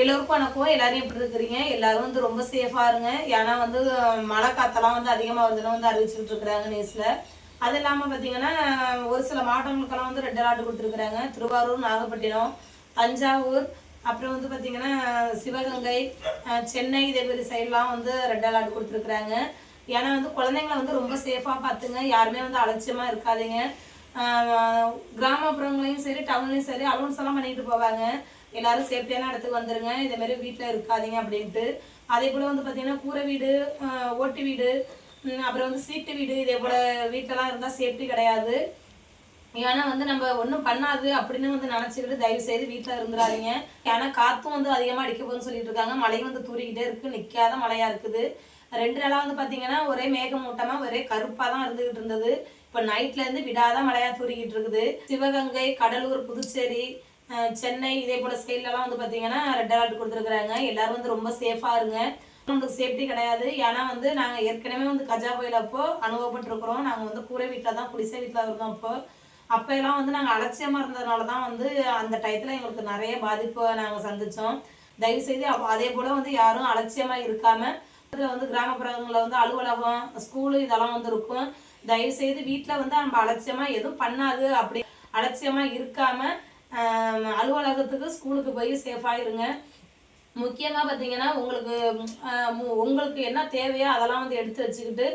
எல்லோருக்கும் வணக்கம். எல்லாரும் எப்படி இருக்கிறீங்க? எல்லாரும் வந்து ரொம்ப சேஃபாக இருங்க. ஏன்னா வந்து மழை காத்தெல்லாம் வந்து அதிகமாக வருதுன்னு வந்து அறிவிச்சுட்டு இருக்கிறாங்க நியூஸில் அது இல்லாமல் பார்த்தீங்கன்னா ஒரு சில மாவட்டங்களுக்கெல்லாம் வந்து ரெட் அலர்ட் கொடுத்துருக்குறாங்க. திருவாரூர் நாகப்பட்டினம் தஞ்சாவூர் அப்புறம் வந்து பார்த்தீங்கன்னா சிவகங்கை சென்னை இதே மாதிரி சைட்லாம் வந்து ரெட் அலர்ட் கொடுத்துருக்குறாங்க. ஏன்னா வந்து குழந்தைங்கள வந்து ரொம்ப சேஃபாக பார்த்துங்க. யாருமே வந்து அலட்சியமாக இருக்காதீங்க. கிராமப்புறங்களையும் சரி டவுன்லையும் சரி அலௌன்ஸ் எல்லாம் பண்ணிட்டு போவாங்க. எல்லாரும் சேஃப்டியான இடத்துக்கு வந்துருங்க. இதே மாதிரி வீட்டில் இருக்காதீங்க அப்படின்ட்டு. அதே போல் வந்து பார்த்தீங்கன்னா கூரை வீடு ஓட்டு வீடு அப்புறம் வந்து சீட்டு வீடு இதே போல் வீட்டெல்லாம் இருந்தால் சேஃப்டி கிடையாது. ஏன்னா வந்து நம்ம ஒன்றும் பண்ணாது அப்படின்னு வந்து நினச்சிக்கிட்டு தயவு செய்து வீட்டில் இருந்துடாதீங்க ஏன்னா காற்றும் வந்து அதிகமாக அடிக்க போகுதுன்னு சொல்லிட்டு இருக்காங்க. மழையும் வந்து தூரிக்கிட்டே இருக்குது நிற்காத மழையாக இருக்குது. ரெண்டு நாளாக வந்து பார்த்தீங்கன்னா ஒரே மேகமூட்டமாக ஒரே கருப்பாக தான் இருந்துகிட்டு இருந்தது. இப்போ நைட்லேருந்து விடாத மழையாக தூரிக்கிட்டு இருக்குது. சிவகங்கை கடலூர் புதுச்சேரி சென்னை இதே போல சைட்லலாம் வந்து பார்த்தீங்கன்னா ரெட் அலர்ட் கொடுத்துருக்குறாங்க. எல்லாரும் வந்து ரொம்ப சேஃபாக இருங்க. நம்மளுக்கு சேஃப்டி கிடையாது. ஏன்னா வந்து நாங்கள் ஏற்கனவே வந்து கஜா புயல் அப்போ அனுபவப்பட்டிருக்கிறோம். நாங்கள் வந்து கூரை வீட்டில் தான் குடிசை வீட்டில் இருந்தோம் அப்போ. அப்போ எல்லாம் வந்து நாங்கள் அலட்சியமாக இருந்ததுனால தான் வந்து அந்த டயத்தில் எங்களுக்கு நிறைய பாதிப்பை நாங்கள் சந்தித்தோம் தயவுசெய்து அப்ப அதே போல் வந்து யாரும் அலட்சியமாக இருக்காமல் இதில் வந்து கிராமப்புறங்களில் வந்து அலுவலகம் ஸ்கூலு இதெல்லாம் வந்து இருக்கும். தயவுசெய்து வீட்டில் வந்து நம்ம அலட்சியமாக எதுவும் பண்ணாது. அப்படி அலட்சியமாக இருக்காமல் அலுவலகத்துக்கு ஸ்கூலுக்கு போய் சேஃபாக இருங்க. முக்கியமாக பார்த்தீங்கன்னா உங்களுக்கு மு- உங்களுக்கு என்ன தேவையோ அதெல்லாம் வந்து எடுத்து வச்சுக்கிட்டு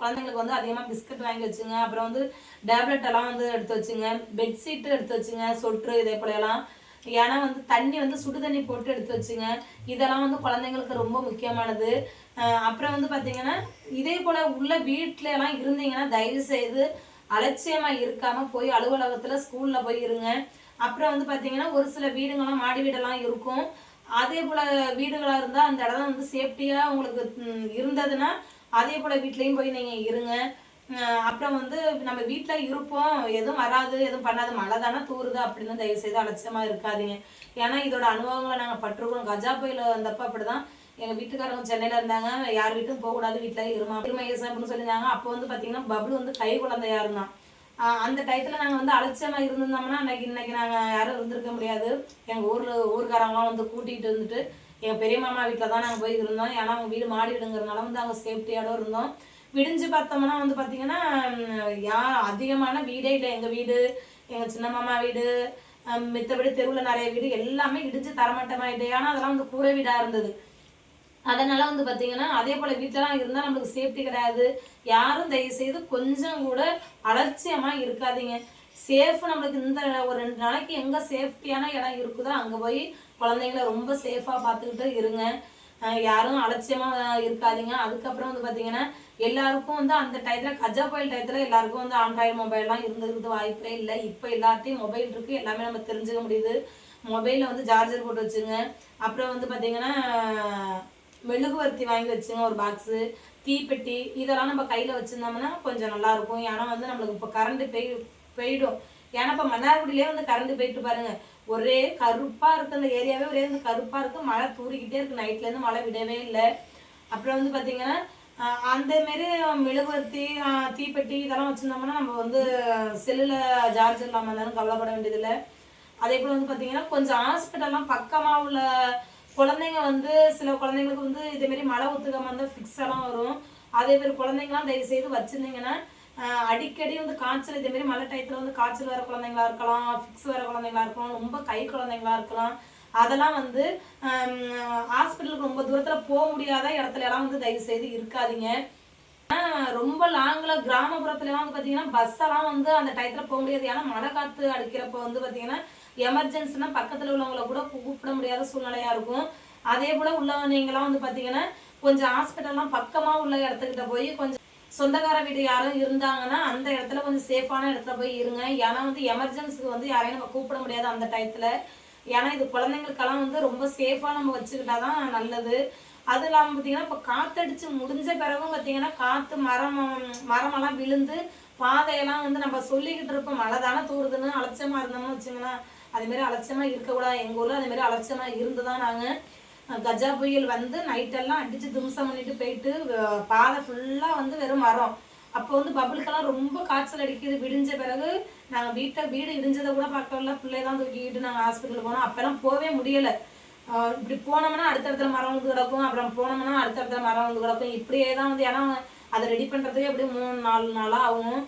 குழந்தைங்களுக்கு வந்து அதிகமாக பிஸ்கட் வாங்கி வச்சுங்க. அப்புறம் வந்து டேப்லெட் எல்லாம் வந்து எடுத்து வச்சுங்க. பெட்ஷீட்டு எடுத்து வச்சுங்க சொட்ரு இதே போல எல்லாம் ஏன்னா வந்து தண்ணி வந்து சுடு தண்ணி போட்டு எடுத்து வச்சுங்க. இதெல்லாம் வந்து குழந்தைங்களுக்கு ரொம்ப முக்கியமானது. அப்புறம் வந்து பார்த்தீங்கன்னா இதே போல் உள்ள வீட்டில எல்லாம் இருந்தீங்கன்னா தயவு செய்து அலட்சியமாக இருக்காமல் போய் அலுவலகத்தில் ஸ்கூலில் போய் இருங்க. அப்புறம் வந்து பார்த்தீங்கன்னா ஒரு சில வீடுங்கள்லாம் மாடி வீடெல்லாம் இருக்கும். அதே போல் வீடுகளாக இருந்தால் அந்த இடம் வந்து சேஃப்டியாக உங்களுக்கு இருந்ததுன்னா அதே போல் வீட்லேயும் போய் நீங்கள் இருங்க. அப்புறம் வந்து நம்ம வீட்டில் இருப்போம். எதுவும் வராது எதுவும் பண்ணாது. மழை தானே தூருது. அப்படின்னு தயவு செய்து அலட்சியமாக இருக்காதீங்க. ஏன்னா இதோட அனுபவங்களை நாங்கள் பட்டிருக்கோம். கஜா புயல் வந்தப்போ அப்படி தான் எங்கள் வீட்டுக்காரங்க சென்னையில் இருந்தாங்க. யார் வீட்டுக்கும் போகக்கூடாது வீட்டில் இருமா இருமையேசன் அப்படின்னு சொல்லியிருந்தாங்க. அப்போ வந்து பார்த்தீங்கன்னா பபுள் வந்து கை குழந்தையா இருந்தான். அந்த டயத்தில் நாங்கள் வந்து அலட்சியமாக இருந்திருந்தோம்னா அன்னைக்கு இன்னைக்கு நாங்கள் யாரும் இருந்திருக்க முடியாது. எங்கள் ஊரில் ஊர்க்காரங்களாம் வந்து கூட்டிகிட்டு வந்துட்டு எங்கள் பெரிய மாமா வீட்டில் தான் நாங்கள் போய் இருந்தோம். ஏன்னா அவங்க வீடு மாடி வீடுங்கிறதுனால வந்து அங்கே சேஃப்டியோட இருந்தோம். விடிஞ்சு பார்த்தோம்னா வந்து பார்த்தீங்கன்னா யார் அதிகமான வீடே இல்லை. எங்கள் வீடு எங்கள் சின்ன மாமா வீடு மித்தபடி தெருவில் நிறைய வீடு எல்லாமே இடிஞ்சு தரமட்டமாயிட்டு. ஏன்னா அதெல்லாம் வந்து கூரை வீடாக இருந்தது. அதனால வந்து பார்த்தீங்கன்னா அதே போல் வீட்டிலலாம் இருந்தால் நம்மளுக்கு சேஃப்டி கிடையாது. யாரும் தயவு செய்து கொஞ்சம் கூட அலட்சியமாக இருக்காதீங்க. சேஃப் நம்மளுக்கு இந்த ஒரு ரெண்டு நாளைக்கு எங்கே சேஃப்டியான இடம் இருக்குதோ அங்கே போய் குழந்தைங்கள ரொம்ப சேஃபாக பார்த்துக்கிட்டு இருங்க. யாரும் அலட்சியமாக இருக்காதீங்க. அதுக்கப்புறம் வந்து பார்த்தீங்கன்னா எல்லாருக்கும் வந்து அந்த டயத்தில் கஜா புயல் டயத்தில் எல்லாருக்கும் வந்து ஆண்ட்ராய்டு மொபைல்லாம் இருந்ததுக்கு வாய்ப்பே இல்லை. இப்போ எல்லாத்தையும் மொபைல் இருக்குது எல்லாமே நம்ம தெரிஞ்சுக்க முடியுது. மொபைலில் வந்து சார்ஜர் போட்டு வச்சுங்க அப்புறம் வந்து பார்த்தீங்கன்னா மெழுகுவர்த்தி வாங்கி வச்சுங்க ஒரு பாக்ஸு தீப்பெட்டி இதெல்லாம் நம்ம கையில் வச்சுருந்தோம்னா கொஞ்சம் நல்லாயிருக்கும். ஏன்னா வந்து நம்மளுக்கு இப்போ கரண்ட்டு போய் போயிடும். ஏன்னா இப்போ மன்னார்குடியிலே வந்து கரண்ட் போயிட்டு பாருங்கள் ஒரே கருப்பாக இருக்குது அந்த ஏரியாவே ஒரே வந்து கருப்பாக இருக்குது மழை தூரிக்கிட்டே இருக்குது நைட்லேருந்து மழை விடவே இல்லை. அப்புறம் வந்து பார்த்திங்கன்னா அந்தமாரி அந்த மாரி மெழுகுவர்த்தி தீப்பெட்டி இதெல்லாம் வச்சுருந்தோம்னா நம்ம வந்து செல்லில் சார்ஜ் இல்லாமல் இருந்தாலும் கவலைப்பட வேண்டியதில்லை. அதே போல் வந்து பார்த்திங்கன்னா கொஞ்சம் ஹாஸ்பிட்டல்லாம் பக்கமாக உள்ள குழந்தைங்க வந்து சில குழந்தைங்களுக்கு வந்து இதேமாரி மழை ஒத்துக்காம இருந்தால் ஃபிக்ஸெல்லாம் வரும். அதே மாதிரி குழந்தைங்களாம் தயவு செய்து வச்சுருந்தீங்கன்னா அடிக்கடி வந்து காய்ச்சல் இதேமாரி மழை டயத்தில் வந்து காய்ச்சல் வர குழந்தைங்களா இருக்கலாம் ஃபிக்ஸ் வர குழந்தைங்களா இருக்கலாம் ரொம்ப கை குழந்தைங்களா இருக்கலாம். அதெல்லாம் வந்து ஹாஸ்பிட்டலுக்கு ரொம்ப தூரத்தில் போக முடியாத இடத்துல எல்லாம் வந்து தயவு செய்து இருக்காதீங்க. ரொம்ப லாங்கில் கிராமப்புறத்துலலாம் வந்து பார்த்தீங்கன்னா பஸ்ஸெல்லாம் வந்து அந்த டயத்தில் போக முடியாது. ஏன்னா மழை காற்று அடிக்கிறப்ப வந்து பார்த்தீங்கன்னா எமர்ஜென்சினா பக்கத்தில் உள்ளவங்கள கூட கூப்பிட முடியாத சூழ்நிலையா இருக்கும். அதே போல உள்ளவங்கலாம் வந்து பார்த்தீங்கன்னா கொஞ்சம் ஹாஸ்பிட்டல்லாம் பக்கமாக உள்ள இடத்துக்கிட்ட போய் கொஞ்சம் சொந்தக்கார வீடு யாரும் இருந்தாங்கன்னா அந்த இடத்துல கொஞ்சம் சேஃபான இடத்துல போய் இருங்க. ஏன்னா வந்து எமர்ஜென்சிக்கு வந்து யாரையும் நம்ம கூப்பிட முடியாது அந்த டயத்தில் ஏன்னா இது குழந்தைங்களுக்கெல்லாம் வந்து ரொம்ப சேஃபாக நம்ம வச்சுக்கிட்டா தான் நல்லது. அது இல்லாமல் பார்த்தீங்கன்னா இப்போ காத்தடிச்சு முடிஞ்ச பிறகும் பார்த்தீங்கன்னா காற்று மரம் மரமெல்லாம் விழுந்து பாதையெல்லாம் வந்து நம்ம சொல்லிக்கிட்டு இருப்போம். மழை தானே தூறுதுன்னு அலட்சியமாக இருந்தோம்னு வச்சுங்களேன் அதேமாரி அலட்சியமாக இருக்கக்கூடாது. எங்கள் ஊரில் அதேமாரி அலட்சியமாக இருந்து தான் நாங்கள் கஜா புயல் வந்து நைட்டெல்லாம் அடித்து திம்சம் பண்ணிட்டு போயிட்டு பாதை ஃபுல்லாக வந்து வெறும் மரம். அப்போ வந்து பபுளுக்கெல்லாம் ரொம்ப காய்ச்சல் அடிக்குது. விடிஞ்ச பிறகு நாங்கள் வீட்டை வீடு இடிஞ்சதை கூட பார்க்கல பிள்ளை தான் தூக்கிக்கிட்டு நாங்கள் ஹாஸ்பிட்டல் போனோம். அப்போல்லாம் போகவே முடியலை. இப்படி போனோம்னா அடுத்தடுத்த மரம் வந்து கிடக்கும். அப்புறம் போனோம்னா அடுத்தடுத்த மரம் வந்து கிடக்கும். இப்படியே தான் வந்து ஏன்னா அதை ரெடி பண்ணுறதுக்கே எப்படி மூணு நாலு நாளாக ஆகும்.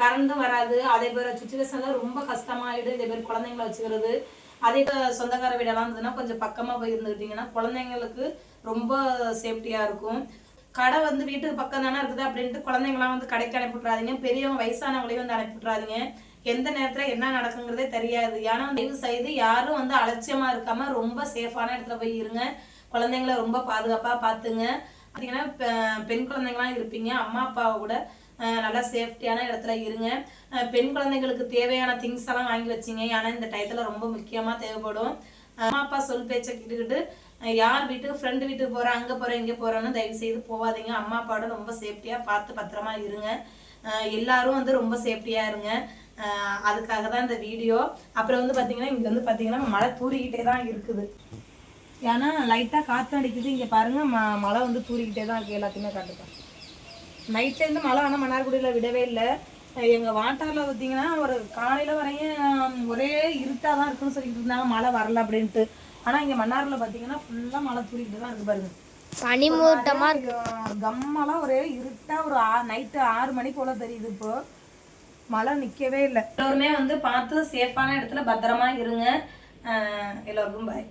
கரண்டும் வராது. அதே பேர் சுச்சுவேஷனில் ரொம்ப கஷ்டமாயிடும். இதே பேர் குழந்தைங்கள வச்சுக்கிறது அதே சொந்தக்கார வீடெல்லாம் இருந்ததுன்னா கொஞ்சம் பக்கமாக போய் இருந்துக்கிட்டிங்கன்னா குழந்தைங்களுக்கு ரொம்ப சேஃப்டியாக இருக்கும். கடை வந்து வீட்டுக்கு பக்கம் தானே இருக்குது அப்படின்ட்டு குழந்தைங்களாம் வந்து கடைக்கு அனுப்பிவிட்றாதீங்க பெரியவங்க வயசானவங்களையும் வந்து அனுப்பிவிட்றாதீங்க எந்த நேரத்தில் என்ன நடக்குங்கிறதே தெரியாது. ஏன்னா தயவு செய்து யாரும் வந்து அலட்சியமாக இருக்காம ரொம்ப சேஃபான இடத்துல போய் இருங்க. குழந்தைங்கள ரொம்ப பாதுகாப்பாக பார்த்துங்க. பார்த்தீங்கன்னா பெ- பெண் குழந்தைங்களாம் இருப்பீங்க. அம்மா அப்பாவை கூட நல்லா சேஃப்டியான இடத்துல இருங்க. பெண் குழந்தைங்களுக்கு தேவையான திங்ஸ் எல்லாம் வாங்கி வச்சிங்க. ஏன்னா இந்த டயத்தில் ரொம்ப முக்கியமாக தேவைப்படும். அம்மா அப்பா சொல் பேச்சை கேட்டுக்கிட்டு யார் வீட்டுக்கு ஃப்ரெண்டு வீட்டுக்கு போகிறேன் அங்கே போகிறேன் இங்கே போகிறேன்னு தயவு செய்து போகாதீங்க அம்மா அப்பாவோட ரொம்ப சேஃப்டியாக பார்த்து பத்திரமா இருங்க. எல்லாரும் வந்து ரொம்ப சேஃப்டியாக இருங்க. அதுக்காக தான் இந்த வீடியோ அப்புறம் வந்து பார்த்தீங்கன்னா இங்கே வந்து பார்த்தீங்கன்னா மழை தூறிக்கிட்டே தான் இருக்குது. ஏன்னா லைட்டாக காற்று அடிக்குது. இங்கே பாருங்கள் ம மழை வந்து தூறிக்கிட்டே தான் இருக்குது எல்லாத்தையுமே காட்டுப்பேன் நைட்லேருந்து மழை ஆனால் மன்னார்குடியில் விடவே இல்லை. எங்கள் வாட்டாரில் பார்த்தீங்கன்னா ஒரு காலையில் வரையும் ஒரே இருட்டாக தான் இருக்குன்னு சொல்லிட்டு இருந்தாங்க. மழை வரல அப்படின்ட்டு. ஆனால் இங்கே மன்னாரில் பார்த்தீங்கன்னா ஃபுல்லாக மழை தூரிக்கிட்டு தான் இருக்கு பாருங்க. பனிமூட்டமா இருக்கு. கம்மெல்லாம் ஒரே இருட்டாக ஒரு நைட்டு ஆறு மணி போல தெரியுது இப்போ. மழை நிற்கவே இல்லை. எல்லோருமே வந்து பார்த்து சேஃபான இடத்துல பத்திரமா இருங்க. எல்லோருக்கும் பாய்